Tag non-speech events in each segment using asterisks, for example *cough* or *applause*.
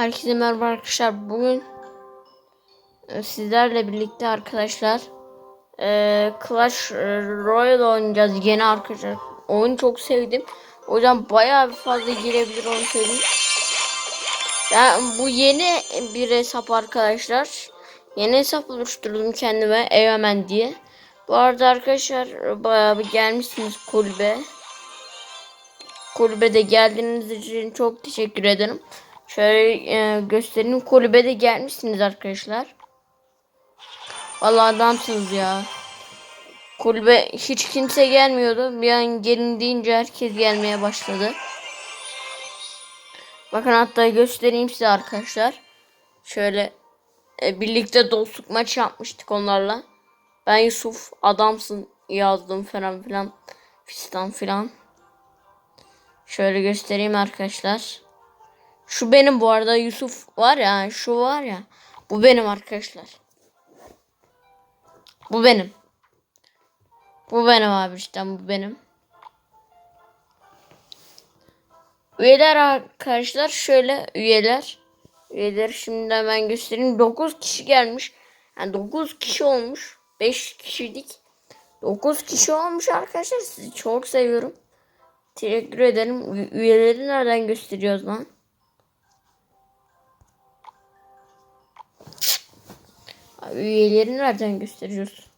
Herkese merhaba arkadaşlar. Bugün e, sizlerle birlikte arkadaşlar e, Clash Royale oynayacağız yeni arkadaşlar. Oyunu çok sevdim. O yüzden bayağı bir fazla girebilir onu söyleyeyim. Ben bu yeni bir hesap arkadaşlar. Yeni hesap oluşturdum kendime Evemen diye. Bu arada arkadaşlar bayağı bir gelmişsiniz kulübe. Kulübede geldiğiniz için çok teşekkür ederim. Şöyle e, göstereyim. Kulübede gelmişsiniz arkadaşlar. Vallahi adamsınız ya. Kulübe hiç kimse gelmiyordu. Bir an gelin deyince herkes gelmeye başladı. Bakın hatta göstereyim size arkadaşlar. Şöyle e, birlikte dostluk maçı yapmıştık onlarla. Ben Yusuf adamsın yazdım falan filan. Fistan filan. Şöyle göstereyim arkadaşlar. Şu benim bu arada Yusuf var ya şu var ya. Bu benim arkadaşlar. Bu benim. Bu benim abi işte bu benim. Üyeler arkadaşlar şöyle üyeler. Üyeleri şimdi hemen göstereyim. 9 kişi gelmiş. Yani 9 kişi olmuş. 5 kişiydik. 9 kişi olmuş arkadaşlar. Sizi çok seviyorum. Teşekkür ederim. Üyeleri nereden gösteriyoruz lan? Abi Üyeleri nereden gösteriyoruz?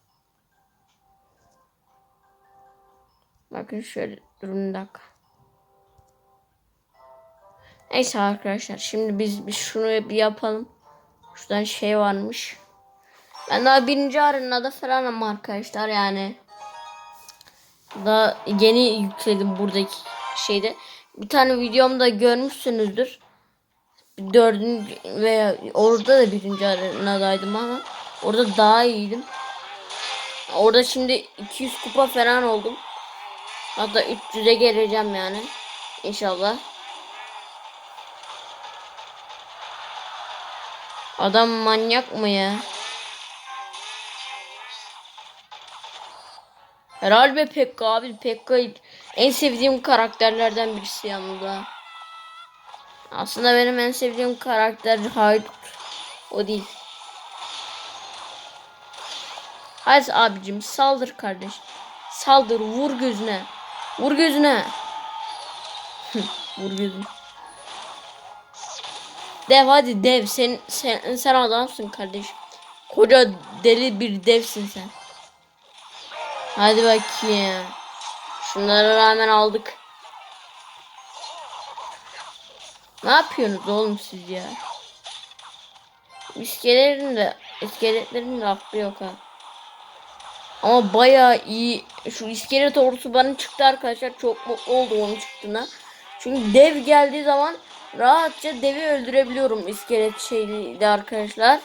Bakın şöyle durun bir dakika. Neyse arkadaşlar şimdi biz bir şunu bir yapalım. Şuradan şey varmış. Ben daha birinci arenada falanım arkadaşlar yani. Daha yeni yükledim buradaki şeyde. Bir tane videomda görmüşsünüzdür. Dördüncü veya orada da birinci arenadaydım ama orada daha iyiydim. Orada şimdi 200 kupa falan oldum. Hatta 300'e geleceğim yani. İnşallah. Adam manyak mı ya? Herhalde Pekka abi. Pekka en sevdiğim karakterlerden birisi yanında. Aslında benim en sevdiğim karakter Haydut. O değil. Hadi abicim saldır kardeş. Saldır vur gözüne. Vur gözüne. *laughs* vur gözüne. Dev hadi dev sen sen sen adamsın kardeş. Koca deli bir devsin sen. Hadi bakayım. Şunlara rağmen aldık. Ne yapıyorsunuz oğlum siz ya? İskeletlerin de iskeletlerin de aklı yok ha. Ama bayağı iyi. Şu iskelet ordusu bana çıktı arkadaşlar. Çok mutlu oldum onun çıktığına. Çünkü dev geldiği zaman rahatça devi öldürebiliyorum iskelet şeyde arkadaşlar.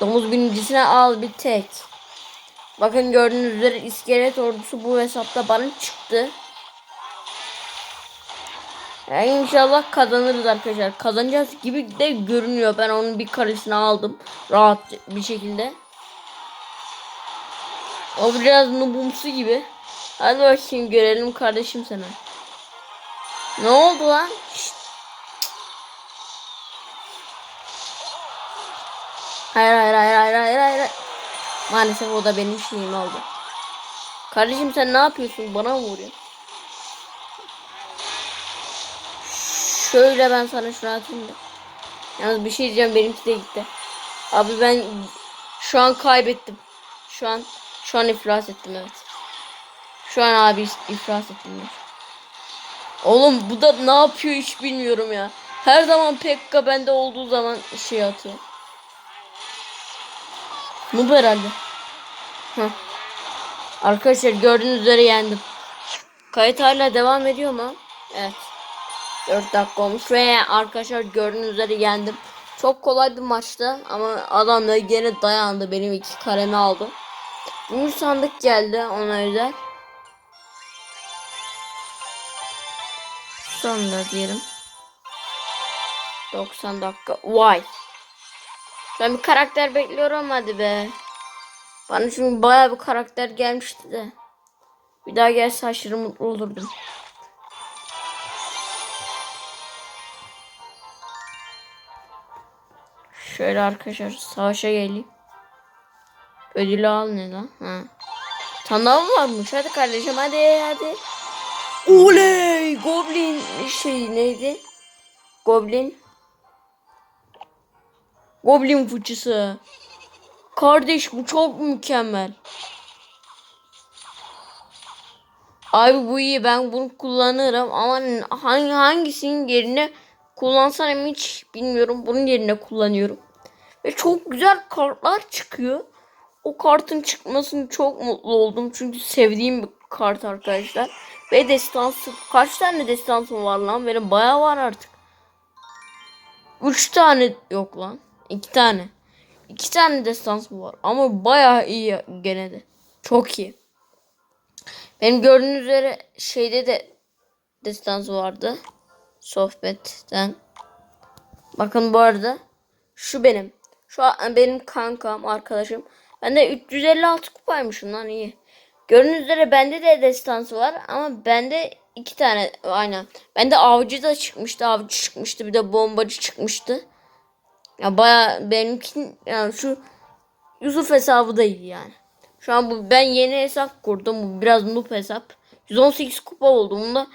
Domuz birincisine al bir tek. Bakın gördüğünüz üzere iskelet ordusu bu hesapta bana çıktı. Yani inşallah kazanırız arkadaşlar. Kazanacağız gibi de görünüyor. Ben onun bir karesini aldım. Rahat bir şekilde. O biraz nubumsu gibi. Hadi bakayım görelim kardeşim sana. Ne oldu lan? Şşt. Hayır hayır hayır hayır hayır hayır. Maalesef o da benim şeyim oldu. Kardeşim sen ne yapıyorsun? Bana mı vuruyorsun? Şöyle ben sana şunu atayım da. Yalnız bir şey diyeceğim benimki de gitti. Abi ben şu an kaybettim. Şu an şu an iflas ettim evet. Şu an abi iflas ettim. Ben. Oğlum bu da ne yapıyor hiç bilmiyorum ya. Her zaman Pekka bende olduğu zaman şey atıyor. Bu herhalde. Heh. Arkadaşlar gördüğünüz üzere yendim. Kayıt hala devam ediyor mu? Evet. 4 dakika olmuş ve arkadaşlar gördüğünüz üzere yendim. Çok kolay bir maçtı ama adam da gene dayandı. Benim iki karemi aldı. Gümüş sandık geldi ona özel. Sonra diyelim. 90 dakika. Vay. Ben bir karakter bekliyorum hadi be. Bana çünkü baya bir karakter gelmişti de. Bir daha gelse aşırı mutlu olurdum. Şöyle arkadaşlar savaşa geleyim. Ödülü al ne lan? Ha. Tanrı varmış. Hadi kardeşim hadi hadi. Oley! Goblin şey neydi? Goblin. Goblin fıçısı. Kardeş bu çok mükemmel. Abi bu iyi ben bunu kullanırım ama hangi hangisinin yerine kullansam hiç bilmiyorum. Bunun yerine kullanıyorum. Ve çok güzel kartlar çıkıyor. O kartın çıkmasını çok mutlu oldum. Çünkü sevdiğim bir kart arkadaşlar. Ve destansı. Kaç tane destansım var lan? Benim bayağı var artık. Üç tane yok lan. İki tane. İki tane destansım var. Ama bayağı iyi gene de. Çok iyi. Benim gördüğünüz üzere şeyde de destansı vardı. Sohbetten. Bakın bu arada. Şu benim. Şu an benim kankam, arkadaşım. Ben de 356 kupaymışım lan iyi. Gördüğünüz üzere bende de destansı var ama bende iki tane aynen. Bende avcı da çıkmıştı, avcı çıkmıştı, bir de bombacı çıkmıştı. Ya baya benimki yani şu Yusuf hesabı da iyi yani. Şu an bu ben yeni hesap kurdum. Bu biraz noob hesap. 118 kupa oldu. Bunda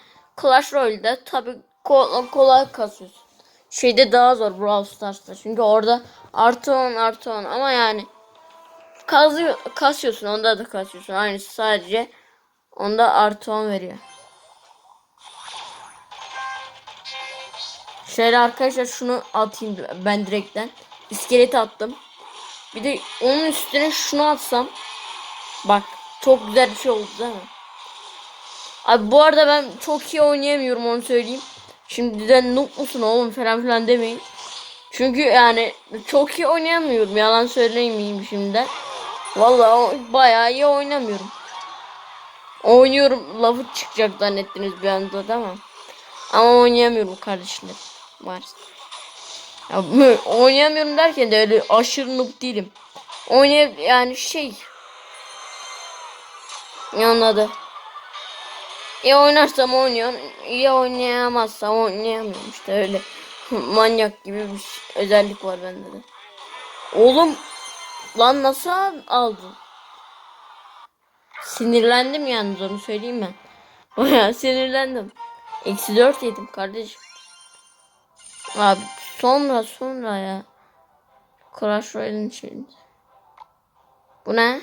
Clash Royale'de tabi kolay, kolay kasıyorsun. Şeyde daha zor Brawl Stars'ta. Çünkü orada artı 10 artı 10 ama yani kazıyor, kasıyorsun onda da kasıyorsun. Aynısı sadece onda artı 10 veriyor. Şöyle arkadaşlar şunu atayım ben direkten. İskeleti attım. Bir de onun üstüne şunu atsam. Bak çok güzel bir şey oldu değil mi? Abi bu arada ben çok iyi oynayamıyorum onu söyleyeyim. Şimdiden noob musun oğlum falan filan demeyin. Çünkü yani çok iyi oynayamıyorum. Yalan söylemeyeyim şimdi. Vallahi bayağı iyi oynamıyorum. Oynuyorum lafı çıkacak zannettiniz bir anda mi? Ama oynayamıyorum kardeşler. Maalesef. Ya, oynayamıyorum derken de öyle aşırı noob değilim. Oynay yani şey. Anladı? İyi oynarsam oynuyorum. İyi oynayamazsam oynayamıyorum işte öyle. *laughs* Manyak gibi bir şey- özellik var bende de. Oğlum lan nasıl aldın? Sinirlendim yalnız onu söyleyeyim ben. *laughs* Baya sinirlendim. Eksi dört yedim kardeşim. Abi sonra sonra ya. Crash Royale'in şimdi. Bu ne?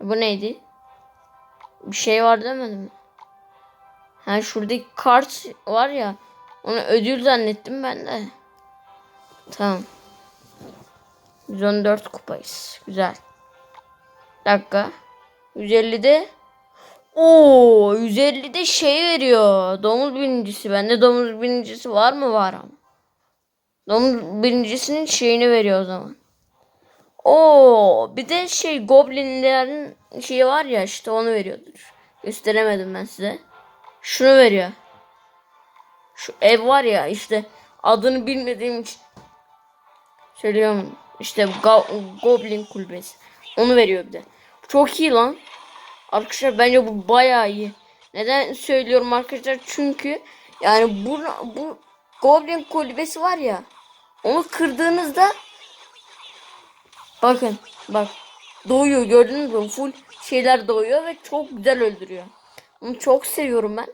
Bu neydi? Bir şey var demedim mi? Ha şuradaki kart var ya. Onu ödül zannettim ben de. Tamam. 114 kupayız. Güzel. dakika. 150'de Oo 150'de şey veriyor. Domuz birincisi. Bende domuz birincisi var mı? Var ama. Domuz birincisinin şeyini veriyor o zaman. Oo bir de şey goblinlerin şeyi var ya işte onu veriyordur. Gösteremedim ben size. Şunu veriyor. Şu ev var ya işte adını bilmediğim için söylüyorum. İşte Go Goblin kulübesi. Onu veriyor bir de. Çok iyi lan. Arkadaşlar bence bu bayağı iyi. Neden söylüyorum arkadaşlar? Çünkü yani bu, bu Goblin kulübesi var ya. Onu kırdığınızda bakın bak doğuyor gördünüz mü? Full şeyler doğuyor ve çok güzel öldürüyor. Onu çok seviyorum ben.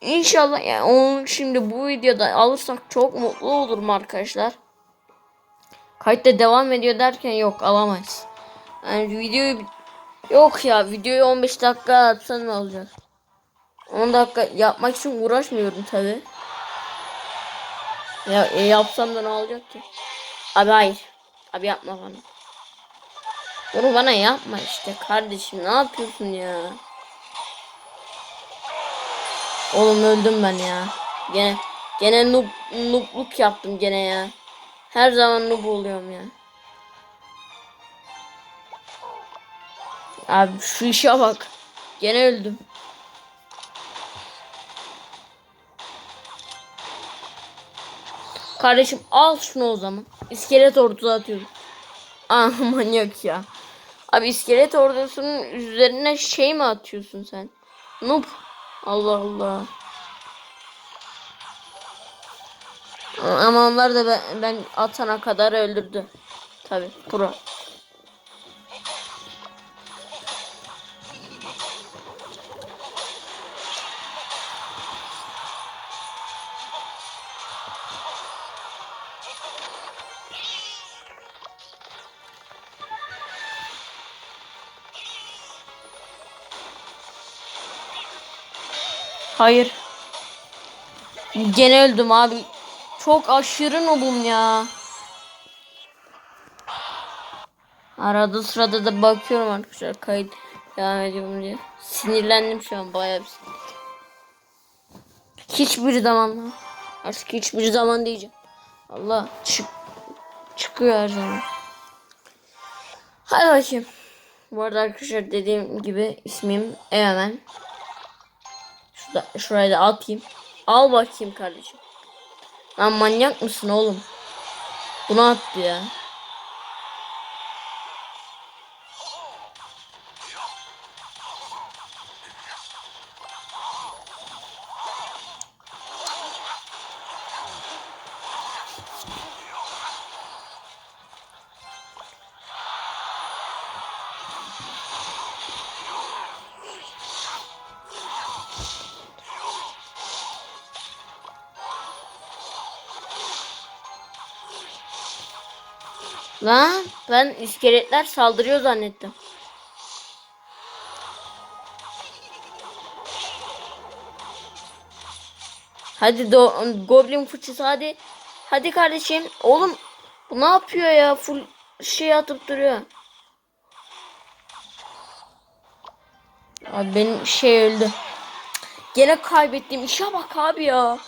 İnşallah yani onu şimdi bu videoda alırsak çok mutlu olurum arkadaşlar. Kayıtta devam ediyor derken yok alamayız. Yani videoyu yok ya videoyu 15 dakika atsan ne olacak? 10 dakika yapmak için uğraşmıyorum tabi. Ya e, yapsam da ne olacak ki? Abi hayır. Abi yapma bana. Bunu bana yapma işte kardeşim ne yapıyorsun ya? Oğlum öldüm ben ya. Gene gene noob, noobluk yaptım gene ya. Her zaman noob oluyorum ya. Abi şu işe bak. Gene öldüm. Kardeşim al şunu o zaman. İskelet ordusu atıyorum. Ah *laughs* manyak ya. Abi iskelet ordusunun üzerine şey mi atıyorsun sen? Noob. Allah Allah. Ama onlar da ben, ben atana kadar öldürdü. Tabi pro. Hayır. Gene öldüm abi. Çok aşırı nobum ya. Arada sırada da bakıyorum arkadaşlar kayıt devam ediyorum diye. Sinirlendim şu an bayağı bir sinirlendim. Hiçbir zaman artık hiçbir zaman diyeceğim. Allah çık çıkıyor her zaman. Hadi bakayım. Bu arada arkadaşlar dediğim gibi ismim Emen. Şurada, şuraya da atayım. Al bakayım kardeşim. Lan manyak mısın oğlum? Bunu attı ya. Lan ben iskeletler saldırıyor zannettim. Hadi do goblin fıçısı hadi. Hadi kardeşim. Oğlum bu ne yapıyor ya? Full şey atıp duruyor. Abi benim şey öldü. Gene kaybettim. İşe bak abi ya.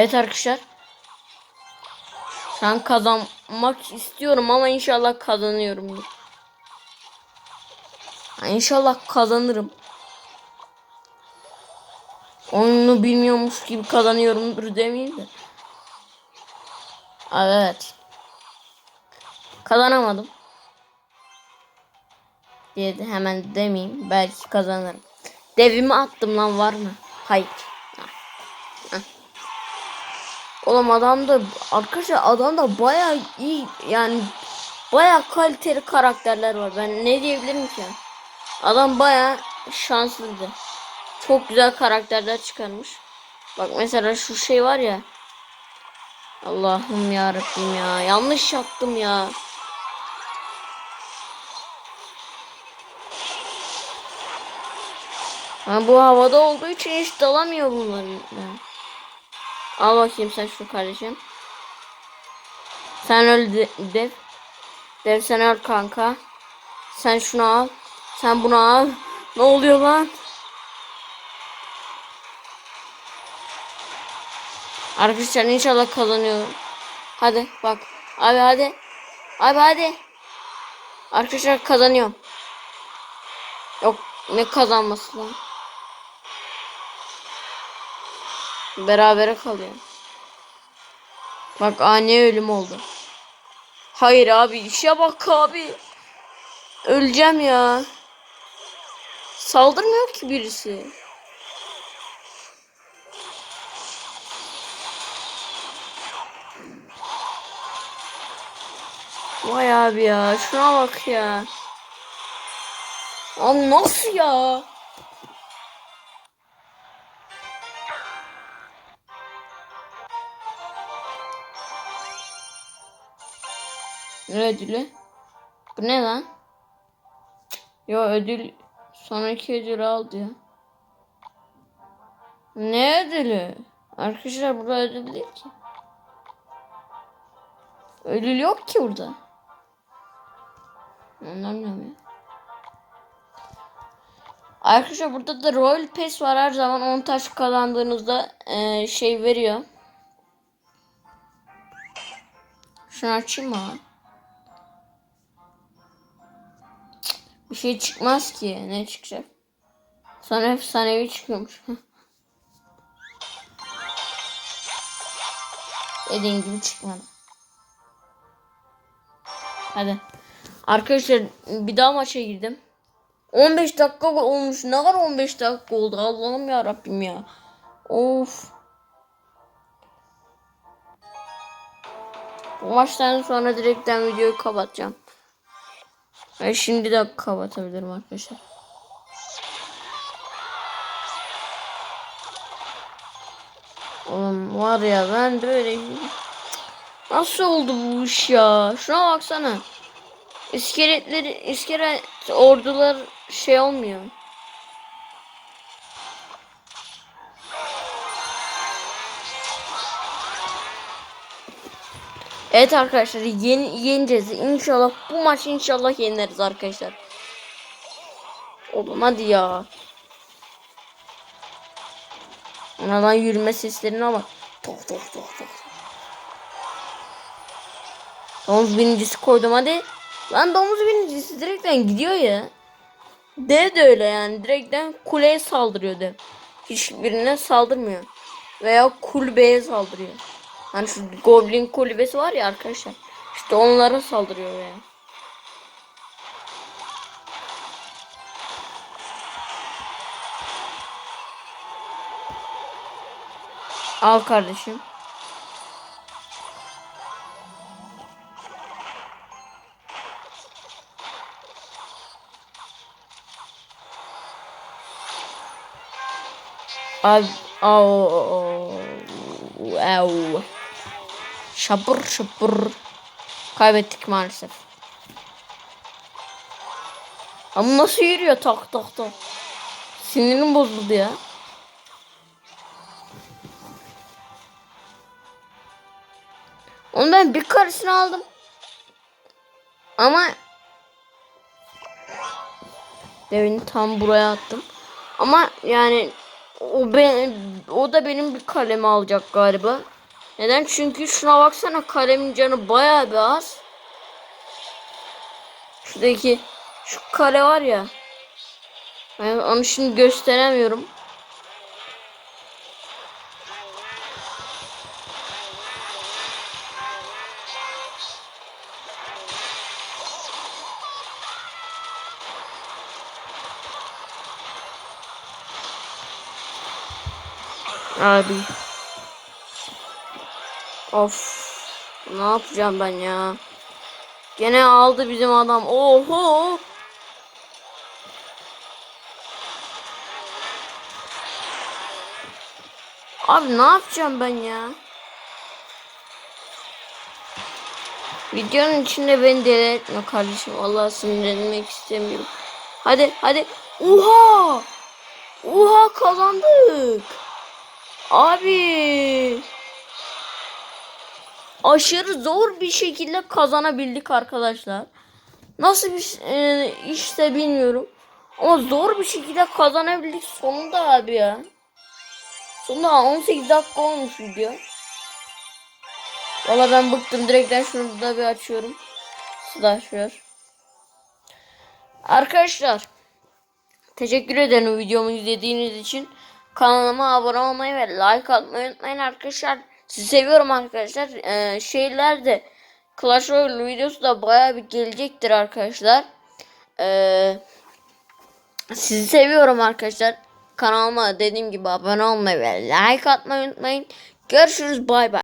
Evet arkadaşlar. Ben kazanmak istiyorum ama inşallah kazanıyorum. İnşallah kazanırım. Oyunu bilmiyormuş gibi kazanıyorumdur demeyeyim de. Evet. Kazanamadım. Diye de hemen demeyeyim. Belki kazanırım. Devimi attım lan var mı? Hayır. Oğlum adam da arkadaşlar adam da baya iyi yani baya kaliteli karakterler var. Ben ne diyebilirim ki? Adam baya şanslıydı. Çok güzel karakterler çıkarmış. Bak mesela şu şey var ya. Allah'ım ya Rabbim ya. Yanlış yaptım ya. Ha, bu havada olduğu için hiç dalamıyor bunların. Yani. Al bakayım sen şu kardeşim. Sen öl de- dev. Dev sen öl kanka. Sen şunu al. Sen bunu al. Ne oluyor lan? Arkadaşlar inşallah kazanıyorum. Hadi bak. Abi hadi. Abi hadi. Arkadaşlar kazanıyorum. Yok ne kazanması lan. Berabere kalıyor. Bak ani ölüm oldu. Hayır abi işe bak abi. Öleceğim ya. Saldırmıyor ki birisi. Vay abi ya şuna bak ya. Abi nasıl ya? Ne ödülü? Bu ne lan? Yo ödül sonraki ödülü aldı ya. Ne ödülü? Arkadaşlar burada ödül değil ki. Ödül yok ki burada. Anlamıyorum ya. Arkadaşlar burada da Royal Pass var her zaman 10 taş kazandığınızda eee, şey veriyor. Şunu açayım mı? Bir şey çıkmaz ki. Ne çıkacak? Sonra efsanevi çıkıyormuş. Dediğim gibi çıkmadı. Hadi. Arkadaşlar bir daha maça girdim. 15 dakika olmuş. Ne kadar 15 dakika oldu? Allah'ım ya Rabbim ya. Of. Bu maçtan sonra direkten videoyu kapatacağım. Ve şimdi de kapatabilirim arkadaşlar. Oğlum var ya ben böyle nasıl oldu bu iş ya? Şuna baksana. İskeletleri, iskelet ordular şey olmuyor. Evet arkadaşlar yeni yeneceğiz. İnşallah bu maç inşallah yeneriz arkadaşlar. Oğlum hadi ya. Oradan yürüme seslerine bak. Tok tok tok tok. Domuz birincisi koydum hadi. Lan domuz birincisi direkten gidiyor ya. Dev de öyle yani. Direkten kuleye saldırıyor dev. Hiçbirine saldırmıyor. Veya kulübeye saldırıyor. Hani şu goblin kulübesi var ya arkadaşlar. İşte onlara saldırıyor yani. Al kardeşim. Abi au au şapır şapır kaybettik maalesef. Ama nasıl yürüyor tak tak tak. Sinirim bozuldu ya. Onu ben bir karısını aldım. Ama devini tam buraya attım. Ama yani o ben o da benim bir kalemi alacak galiba. Neden? Çünkü şuna baksana kalemin canı bayağı bir az. Şuradaki şu kare var ya. Ben onu şimdi gösteremiyorum. Abi. Of. Ne yapacağım ben ya? Gene aldı bizim adam. Oho. Abi ne yapacağım ben ya? Videonun içinde beni deli etme kardeşim. Allah sinirlenmek istemiyorum. Hadi hadi. Oha! Oha kazandık. Abi. Aşırı zor bir şekilde kazanabildik arkadaşlar. Nasıl bir e, işte bilmiyorum. Ama zor bir şekilde kazanabildik sonunda abi ya. Sonunda 18 dakika olmuş video. Valla ben bıktım. Direkten şunu da bir açıyorum. Slash ver. Arkadaşlar. Teşekkür ederim videomu izlediğiniz için. Kanalıma abone olmayı ve like atmayı unutmayın arkadaşlar. Sizi seviyorum arkadaşlar. Ee, şeyler de Clash Royale videosu da baya bir gelecektir arkadaşlar. Ee, sizi seviyorum arkadaşlar. Kanalıma dediğim gibi abone olmayı ve like atmayı unutmayın. Görüşürüz bay bay.